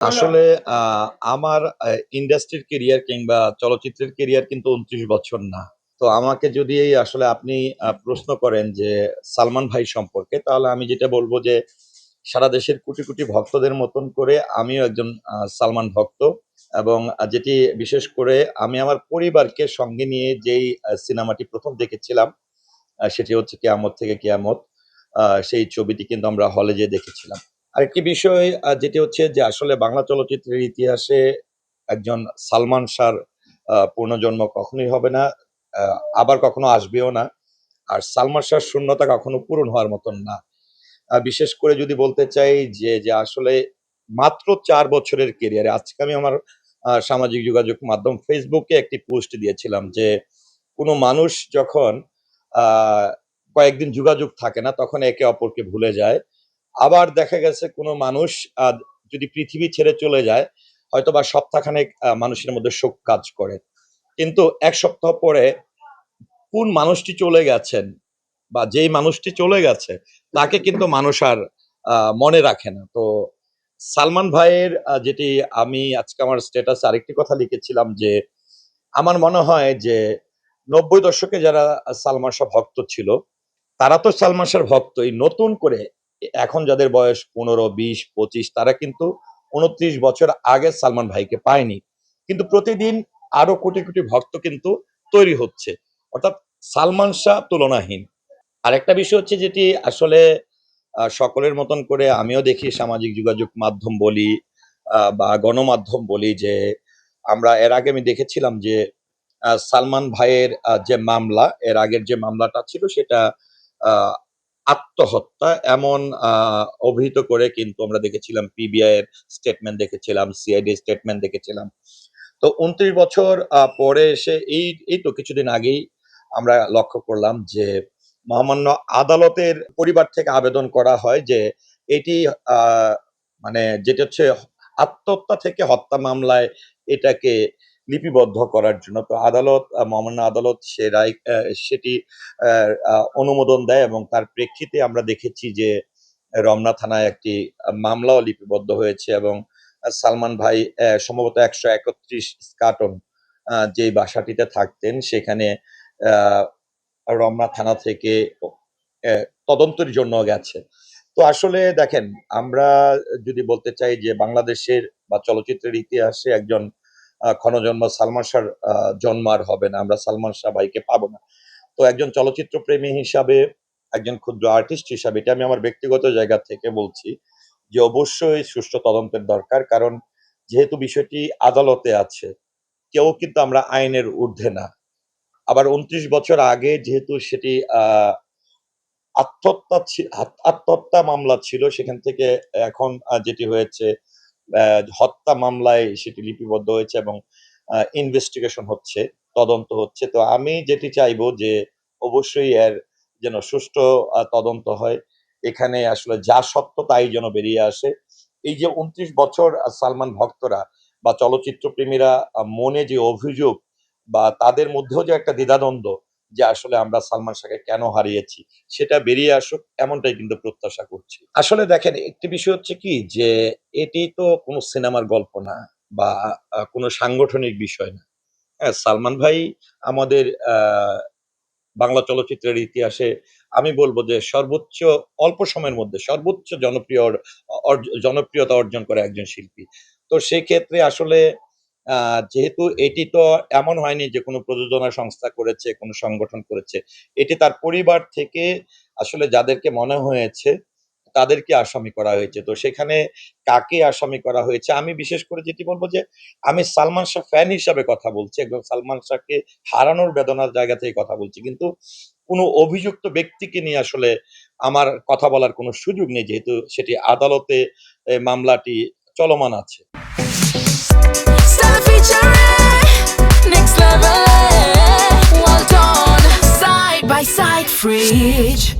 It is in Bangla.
আসলে আমার ইন্ডাস্ট্রির কেরিয়ার কিংবা চলচ্চিত্রের কেরিয়ার কিন্তু উনত্রিশ বছর না। তো আমাকে যদি আসলে আপনি প্রশ্ন করেন যে সালমান ভাই সম্পর্কে, তাহলে আমি যেটা বলব যে সারা দেশের কোটি কোটি ভক্তদের মতন করে আমিও একজন সালমান ভক্ত এবং যেটি বিশেষ করে আমি আমার পরিবারকে সঙ্গে নিয়ে যেই সিনেমাটি প্রথম দেখেছিলাম সেটি হচ্ছে কেয়ামত থেকে কেয়ামত সেই ছবিটি কিন্তু আমরা হলে যেয়ে দেখেছিলাম। আরেকটি বিষয় যেটি হচ্ছে যে আসলে বাংলা চলচ্চিত্রের ইতিহাসে একজন সালমান শাহর পুনর্জন্ম কখনোই হবে না আবার কখনো আসবেও না। আর সালমান শাহর শূন্যতা কখনো পূরণ হওয়ার মতন না। বিশেষ করে যদি বলতে চাই যে যে আসলে মাত্র চার বছরের কেরিয়ারে আজকে আমি আমার সামাজিক যোগাযোগ মাধ্যম ফেসবুকে একটি পোস্ট দিয়েছিলাম যে, কোনো মানুষ যখন কয়েকদিন যোগাযোগ থাকে না, তখন একে অপরকে ভুলে যায়। আবার দেখা গেছে কোনো মানুষ যদি পৃথিবী ছেড়ে চলে যায় হয়তো বা সপ্তাহখানেক মানুষের মধ্যে শোক কাজ করে। কিন্তু এক সপ্তাহ পরে কোন মানুষটি চলে গেছেন বা যেই মানুষটি চলে গেছে, তাকে কিন্তু মানুষ আর মনে রাখে না। তো সালমান ভাইয়ের যেটি আমি আজকে আমার স্ট্যাটাসে আরেকটি কথা লিখেছিলাম যে, আমার মনে হয় যে নব্বই দশকে যারা সালমান শাহ ভক্ত ছিল, তারা তো সালমান শাহর ভক্তই। নতুন করে এখন যাদের বয়স পনেরো, বিশ, পঁচিশ, তারা কিন্তু উনত্রিশ বছর আগে সালমান ভাইকে পায়নি। কিন্তু প্রতিদিন আরও কোটি কোটি ভক্ত কিন্তু তৈরি হচ্ছে। অর্থাৎ সালমান শাহ তুলনাহীন। আরেকটা বিষয় হচ্ছে যেটি আসলে সকলের মতন করে আমিও দেখি সামাজিক যোগাযোগ মাধ্যম বলি বা গণমাধ্যম বলি যে, আমরা এর আগে আমি দেখেছিলাম যে সালমান ভাইয়ের যে মামলা, এর আগের যে মামলাটা ছিল সেটা আত্মহত্যা এমন অভিহিত করে কিন্তু আমরা দেখেছিলাম পিবিআই এর স্টেটমেন্ট দেখেছিলাম সিআইডি স্টেটমেন্ট দেখেছিলাম। তো উনত্রিশ বছর পরে এসে এই এই তো কিছুদিন আগেই আমরা লক্ষ্য করলাম যে মহামান্য আদালতের পরিবার থেকে আবেদন করা হয় যে এটি মানে যেটা হচ্ছে আত্মহত্যা থেকে হত্যা মামলায় এটাকে লিপিবদ্ধ করার জন্য। তো আদালত মহামান্য আদালত সে রায় সেটি অনুমোদন দেয় এবং তার প্রেক্ষিতে আমরা দেখেছি যে রমনা থানায় একটি মামলাও লিপিবদ্ধ হয়েছে এবং সালমান ভাই সম্ভবত একশো একত্রিশ স্কাটন যে বাসাটিতে থাকতেন সেখানে রমনা থানা থেকে তদন্তের জন্য গেছে। তো আসলে দেখেন, আমরা যদি বলতে চাই যে বাংলাদেশের বা চলচ্চিত্রের ইতিহাসে একজন ক্ষণজন্ম সালমান শাহর জন্ম আর হবে না, আমরা সালমান শাহ ভাইকে পাবো না। তো একজন চলচ্চিত্র প্রেমী হিসাবে, একজন ক্ষুদ্র আর্টিস্ট হিসাবে, এটা আমি আমার ব্যক্তিগত জায়গা থেকে বলছি যে অবশ্যই সুষ্ঠু তদন্তের দরকার, কারণ যেহেতু বিষয়টি আদালতে আছে, কেউ কিন্তু আমরা আইনের ঊর্ধ্বে না। আবার উনত্রিশ বছর আগে যেহেতু সেটি আহ আত্মহত্যা আত্মহত্যা মামলা ছিল, সেখান থেকে এখন যেটি হয়েছে হত্যা মামলায় সেটি লিপিবদ্ধ হয়েছে এবং ইনভেস্টিগেশন হচ্ছে, তদন্ত হচ্ছে। তো আমি যেটি চাইব যে অবশ্যই এর যেন সুষ্ঠু তদন্ত হয়। এখানে আসলে যা সত্য তাই যেন বেরিয়ে আসে। এই যে উনত্রিশ বছর সালমান ভক্তরা বা চলচ্চিত্র প্রেমীরা মনে যে অভিযোগ বা তাদের মধ্যেও যে একটা দ্বিধাদ্বন্দ্ব যে আসলে আমরা সালমান শাহকে কেন হারিয়েছি, সেটা বেরিয়ে আসুক, এমনটাই কিন্তু প্রত্যাশা করছি। আসলে দেখেন, একটি বিষয় হচ্ছে কি যে, এটি তো কোনো সিনেমার গল্প না বা কোনো সাংগঠনিক বিষয় না। হ্যাঁ সালমান ভাই আমাদের বাংলা চলচ্চিত্রের ইতিহাসে আমি বলব যে সর্বোচ্চ, অল্প সময়ের মধ্যে সর্বোচ্চ জনপ্রিয় জনপ্রিয়তা অর্জন করে একজন শিল্পী। তো সেই ক্ষেত্রে আসলে যেহেতু এটি তো এমন হয়নি যে কোনো প্রযোজনা সংস্থা করেছে, কোনো সংগঠন করেছে, এটি তার পরিবার থেকে আসলে যাদেরকে মনে হয়েছে তাদেরকে আসামি করা হয়েছে। তো সেখানে কাকে আসামি করা হয়েছে? আমি বিশেষ করে যেটি বলব যে, আমি সালমান শাহ ফ্যান হিসাবে কথা বলছি, একদম সালমান শাহকে হারানোর বেদনার জায়গা থেকে কথা বলছি। কিন্তু কোনো অভিযুক্ত ব্যক্তিকে নিয়ে আসলে আমার কথা বলার কোনো সুযোগ নেই, যেহেতু সেটি আদালতে মামলাটি চলমান আছে। Fridge.